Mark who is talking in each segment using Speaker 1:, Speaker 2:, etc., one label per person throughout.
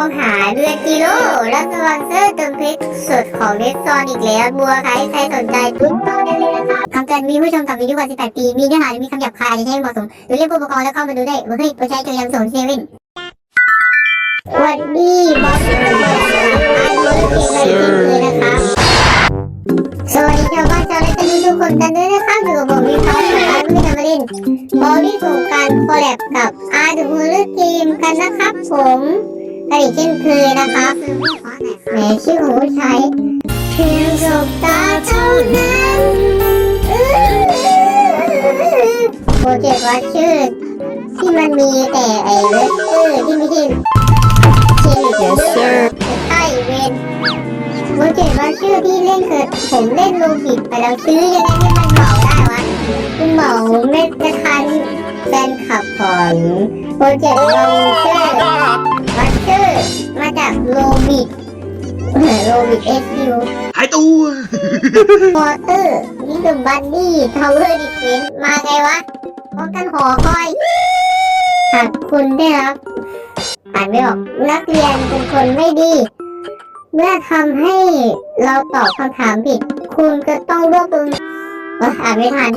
Speaker 1: องหาเรือกิโลและสปอนเซอร์เติมเพชรสดของเรสซอนอีกแล้วบัวใครใครสนใจปุ๊บต่องได้เลยนะคะคำเตือนมีผู้ชมต่ำอายุกว่า18ปี มีเนื้อหาและมีคำหยาบคายอาจจะใช้ไม่เหมาะสมหรือเรียกผู้ปกครองแล้วเข้ามาดูได้เฮ้ยผู้ใช้จงยังสนเซเว่นสวัสดีบอสอ๋ยไอ้บอสเอ๋ยเลยนะครับสวัสดีชาวบ้านชาวไร่กันทุกคนกันด้วยนะครับอยู่กับผมวิเคราะห์การไม่ทำมาเล่นบอลที่ส่งการคอลแลบกับอาร์ดูเลือกเกมกันนะครับผม กันอีกเช่นเคยนะครับแหมชื่อของผู้ใช้เพียงสบตาเท่านั้นโปรเจกต์ว่าชื่อที่มันมีแต่ไอ้เวสเตอร์ที่ไม่ใช่เชลิเดอร์ใต้เวนโปรเจกต์ว่าชื่อที่เล่นคือผมเล่นโลบิดไปแล้วซื้อยังไงให้มันเหมาได้วะคุณเหมาไม่จะทันแฟนคลับของโปรเจกต์ลองชื่อวั ชเชอร์มาจากโลบิดโลบิดเอสยู
Speaker 2: หายตัว
Speaker 1: มอเตอร์นี่คือบันนี่ทาวเวอร์ดิเฟนมาไงวะป้องกันหอคอยหากคุณได้รับอ่านไม่ออกนักเรียนเป็นคนไม่ดี เมื่อทำให้เราตอบคำถามผิด คุณก็ต้องรวบรวมเอ้ยอ่านไม่ทัน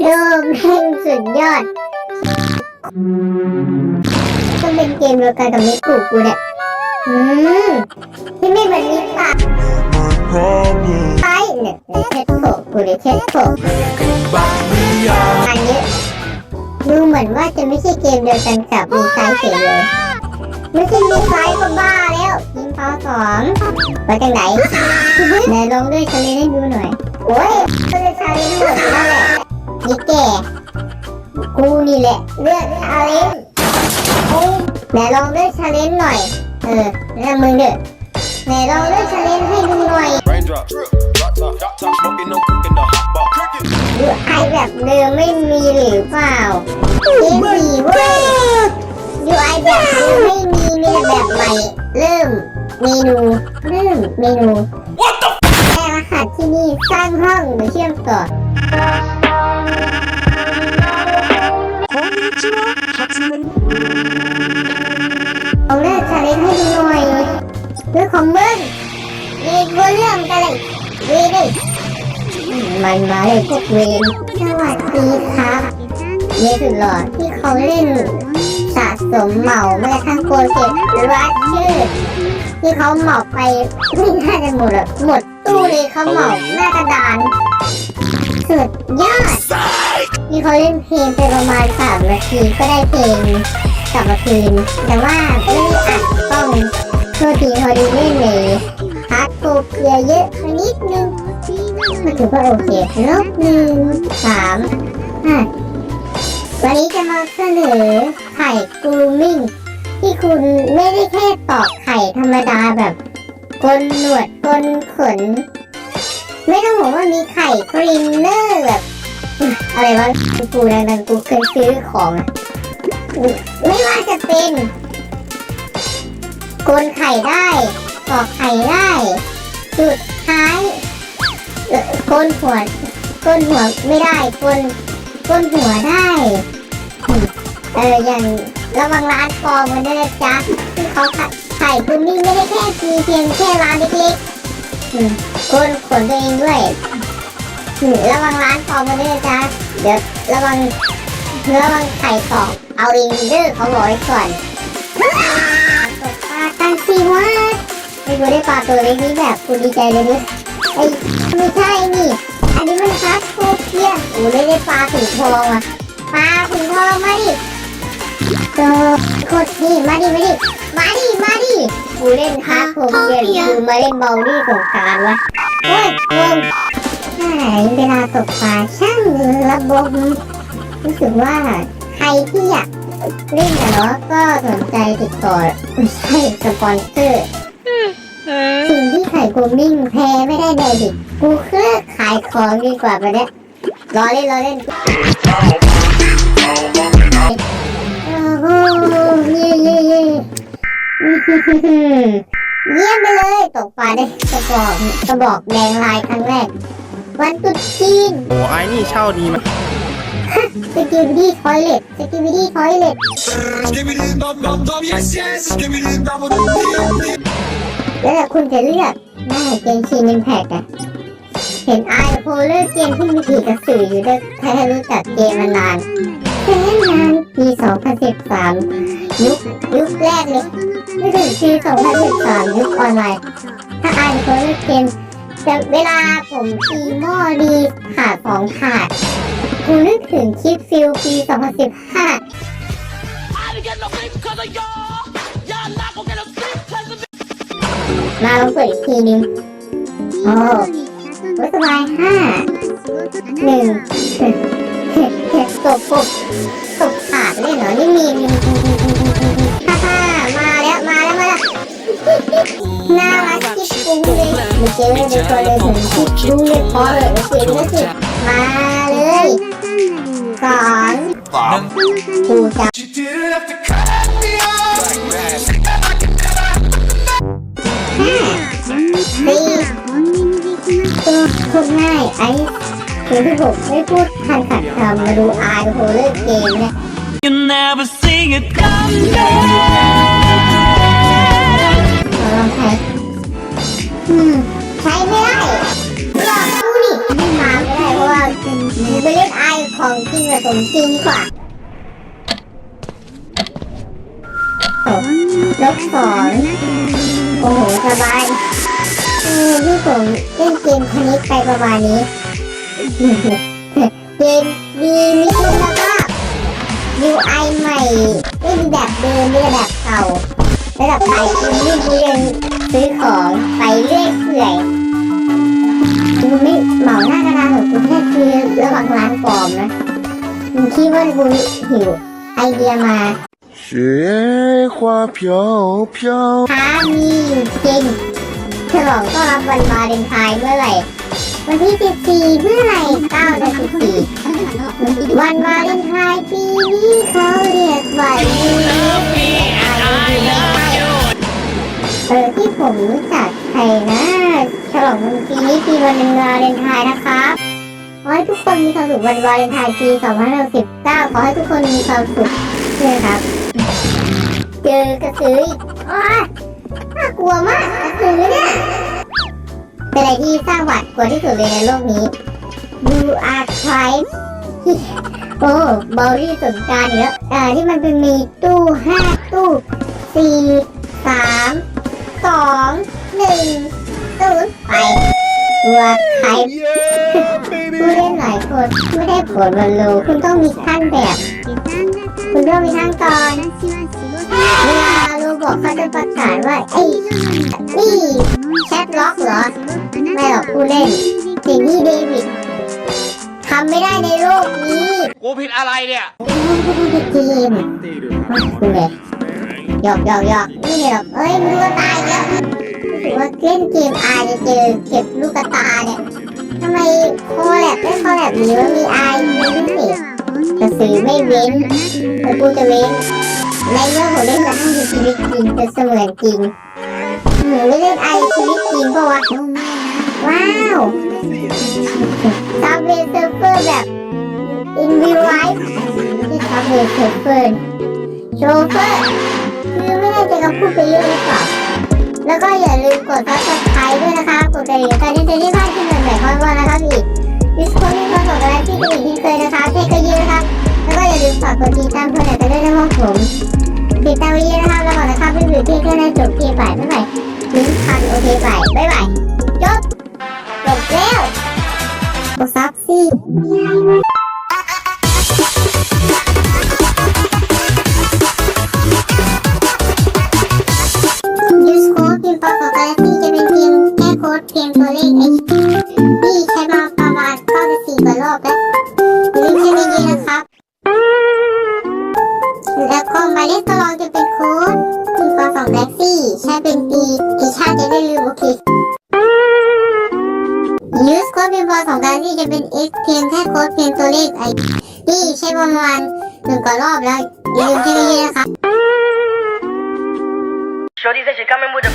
Speaker 1: เดิมเพลงสุดยอด ก็เป็นเกมเดียวกันกับมิกุกูเนี่ยอืมที่ไม่เหมือนมิกะไปเนี่ยเช็ดโถกูเลยเช็ดโถอันเนี้ยดูเหมือนว่าจะไม่ใช่เกมเดียวกันกับมีไซเฉยเลยไม่ใช่มีไฟก็บ้าแล้วยิงพอสองไปจังไหนไหนลองด้วยชาเลนให้ดูหน่อยโอ้ยด้วยชาเลนหมดนั่นแหละนี่แกกูนี่แหละเลือกชาเลน ไหนลองด้วยชาเลนหน่อย เออแล้วมึงเด้อไหนลองด้วยชาเลนให้ดูหน่อย
Speaker 3: Raindrop, drop top, drop top, smoking, no cooking, the hot bar.
Speaker 1: ดูไอแบบเดิมไม่มีหรือเปล่าเกมสี่เว้ยดูไอแบบเดิมไม่มีมีแต่แบบใหม่ เริ่มเมนูเริ่มเมนู
Speaker 3: What the?
Speaker 1: แค่รหัสที่นี่สร้างห้องหรือเชื่อมต่อเอาเลิกชาเลนให้ดูหน่อยเรื่องของมึงมีกูเรื่องกันเลยเวยเลยมันมาเลยพวกเวนสวัสดีครับเยสุดหล่อที่เขาเล่นสะสมเหมาเมื่อทั้งโปรเจกต์รัชชื่อที่เขาเหมาไปไม่น่าจะหมดอะหมดตู้เลยเขาเหมาหน้ากระดานสุดยอดที่เขาเล่นเพลงไปประมาณสามนาทีก็ได้เพลง กลับมาคืน แต่ว่าไม่ได้อัดต้องโทษทีพอดีเล่นเลยฮาร์ดโคเกียเยอะนิดนึงมาถือว่าโอเคลบหนึ่งสามอะวันนี้จะมาเสนอไข่กรูมิ่งที่คุณไม่ได้แค่ตอกไข่ธรรมดาแบบกลหนวดกลขน ไม่ต้องบอกว่ามีไข่ครีมเนอร์แบบอะไรวะกูดังๆกูเคยซื้อของอะ ไม่ว่าจะเป็นกลไข่ได้ตอกไข่ได้สุดท้ายกลหัวกลหัวไม่ได้กลกลหัวได้เอออย่างระวังร้านปลอมกันด้วยนะจ๊ะที่เขาขายขายคุณนี่ไม่ได้แค่มีเพียงแค่ร้านเล็กๆอืมคนขนตัวเองด้วยระวังร้านปลอมกันด้วยนะจ๊ะเดี๋ยวระวัง ระวังไข่ตอกเอาเองเด้อเขาบอกไว้ก่อนตกปลาตั้งสิวะไอ้กูได้ปลาตัวเล็กนี้แบบกูดีใจเลยดิไอ้ไม่ใช่นี่ อันนี้มันครับโคเพียโอ้ได้ได้ปลาถุงทองอะปลาถุงทองมาดิเจอโคตรนี่มาดิมาดิมาดิมาดิกูเล่นฮาร์ดโคเกียกูมาเล่นเบลลี่สงการวะโอ้ยงงใช่เวลาตกปลาช่างระบม รู้สึกว่าใครที่อยากเล่นกันเนาะก็สนใจติดต่อไม่ใช่สปอนเซอร์สิ่งที่ขายกูมิ่งแพ้ไม่ได้แดดิกูเลิกขายของดีกว่าไปเนี้ยรอเล่นรอเล่นโอ้โหเย่เย่เย่อื้อหือหือหือเยี่ยมไปเลยตกปลาได้กระบอกกระบอกแดงลายครั้งแรก วันตรุษจีน
Speaker 2: โอ้ไอ้นี่เช่าดีมาก
Speaker 1: ข สกิลดี้ทอยเล็ตสกิลดี้ทอยเล็ต
Speaker 2: Skibbidi bum bum bum yes yes Skibbidi bum bum bum
Speaker 1: แล้วแต่คุณจะเลือกหน้าเกมชีนอิมแพกอะเห็นไอโพเลือกเกมที่มีผีกระสืออยู่ด้วยถ้ารู้จักเกมมานานแค่นานปี 2013 ยุคยุคแรกเลยไม่ถึงปี 2013 ยุคออนไลน์ ถ้าไอโพเลือกเกมแต่เวลาผมตีหม้อดีขาดสองขาด คุณนึกถึงคลิปฟิลปี 2015
Speaker 4: I didn't get no sleep because of y'all. Y'all not gonna get no sleep because of me.
Speaker 1: มาลองเปิดอีกทีนึง โอ้วัสบายห้าหนึ่งตบปบตบขาดเลยเหรอ นี่มีมีฮ่าฮ่ามาแล้ว มาแล้ว มาแล้ว น่ารักที่ฟุ้งเลยมีเจอเป็นตัวเลยถึงที่ฟุ้งเลยพอเลยโอเคก็คือม กูจะ
Speaker 2: You didn't have to cut me off
Speaker 1: สี่ตัวพูดง่ายไอ้คือที่ผมไม่พูดทันขัดคำมาดูอาร์โฮเลิกเกมเนี่ย
Speaker 4: You never see it coming.
Speaker 1: ขอลองใช้อืมใช้ไม่ได้ลองดูดิไม่มาไม่ได้เพราะว่าไปเล่นไอของจริงกับสมจริงดีกว่า ลบสองโอ้โหสบายเออที่ผมเล่นเกมคณิตไปประมาณนี้ เกมดีมีคุณภาพ UI ใหม่ไม่มีแบบเดิมมีแต่แบบเก่าระดับไปคุณนี่กูยังซื้อของไปเรื่อยเปื่อยกูไม่เหมาหน้ากระดานของกูแค่คือระหว่างร้านปลอมนะมึงคิดว่ากูหิวไอเดียมา
Speaker 2: 雪花飘飘
Speaker 1: ท้ามีอยู่จริงฉลองต้อนรับวันวาเลนไทน์เมื่อไหร่ วันที่ 14 เมื่อไหร่9เดือน14 วันวาเลนไทน์ปีนี้เขาเรียกว่า เออที่ผมรู้จักใครนะฉลองวันปีนี้ปีวันวาเลนไทน์นะครับขอให้ทุกคนมีความสุขวันวาเลนไทน์ปี2519ขอให้ทุกคนมีความสุขด้วยครับ เจอกระสืออีกอ้าน่ากลัวมากกระสือเนี่ย เป็นอะไรที่สร้างหวาดกลัวที่สุดเลยในโลกนี้ You are trying โอ้บอลลี่สงกรารอีกแล้วอ่าที่มันเป็นมีตู้ห้าตู้สี่สามสองหนึ่งศูนย์ไปตัวใครผู้เล่นหลายคนไม่ได้ผลวันโลคุณต้องมีขั้นแบบ คุณต้องมีขั้นตอนเวลาโรบอกเขาจะประกาศว่าไอ้นี่แชทล็อกเหรอ ไม่หรอกผู้เล่นสิ่งที่เดวิดทำไม่ได้ในโลกนี้
Speaker 4: กูผิดอะไรเนี่ย
Speaker 1: เกมคุณเลยหยอกหยอกหยอกนี่หรอกเอ้ยลูกตาอีกแล้วรู้สึกว่าเล่นเกมอาจะเจอเก็บลูกตาเนี่ยทำไมโคแลบได้โคแลบนี้ว่ามีไอมีพิเศษ กระสือไม่เว้นต่กูจะเว้นในเมื่อผมเล่นมาให้ชีวิตจริงจะเสมือนจริงหนูไม่เล่นไอชีวิตจริงปะวะว้าวซับเวเซอร์เฟอร์แบบ in real life ที่ซับเวเซอร์เฟอร์โชเฟอร์คือไม่แน่ใจเขาพูดไปเรื่อยหรือเปล่าแล้วก็อย่าลืมกด subscribe ด้วยนะคะกดกระดิ่งการที่จะได้บ้านที่เหมือนแบบว่านะครับอีก ดิสโก้มีความสำคัญที่กระดิ่งที่เคยนะคะเทคก็ยืนนะครับ แล้วก็อย่าลืมฝากกดติดตามเพื่อนกันด้วยนะครับผมติดตามวิดีโอนะครับแล้วก่อนะครับไม่ถือที่แค่ในจบเกมบ่ายไม่ไหวลิงก์พันโอเคบ่ายบ๊ายบายจบจบแล้วกดซับสิยูสโค้ดพิมพ์ปอของกาแล็กซี่จะเป็นเพียงแค่โค้ดเพียงตัวเลขไอ้ที่ใช้มา อย่าลืมใช้ดีๆนะครับ แล้วก็หมายเลขตลอดจะเป็นโค้ดพิมพ์ปอของกาแล็กซี่ ใช้เป็นปีปีชาติจะได้ลืมโอเคยูสโค้ดพิมพ์ปอของกาแล็กซี่จะเป็น x เพียงแค่โค้ดเพียงตัวเลขไอ้ที่ใช้ประมาณหนึ่งกว่ารอบแล้วอย่าลืมใช้ดีๆนะครับ
Speaker 5: Shorty said she coming with a.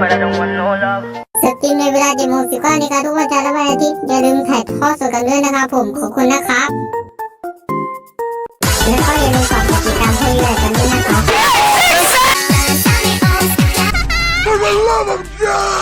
Speaker 5: But I don't want no love.
Speaker 1: สตรีมในเวลา7โมง15นาฬิกาทุกวันจันทร์และวันอาทิตย์อย่าลืมถ่ายทอดสดกันด้วยนะครับผมขอบคุณนะครับแล้วก็อย่าลืมฝากกดติดตามให้ด้วยกันด้วยนะครับ
Speaker 2: For the love of God!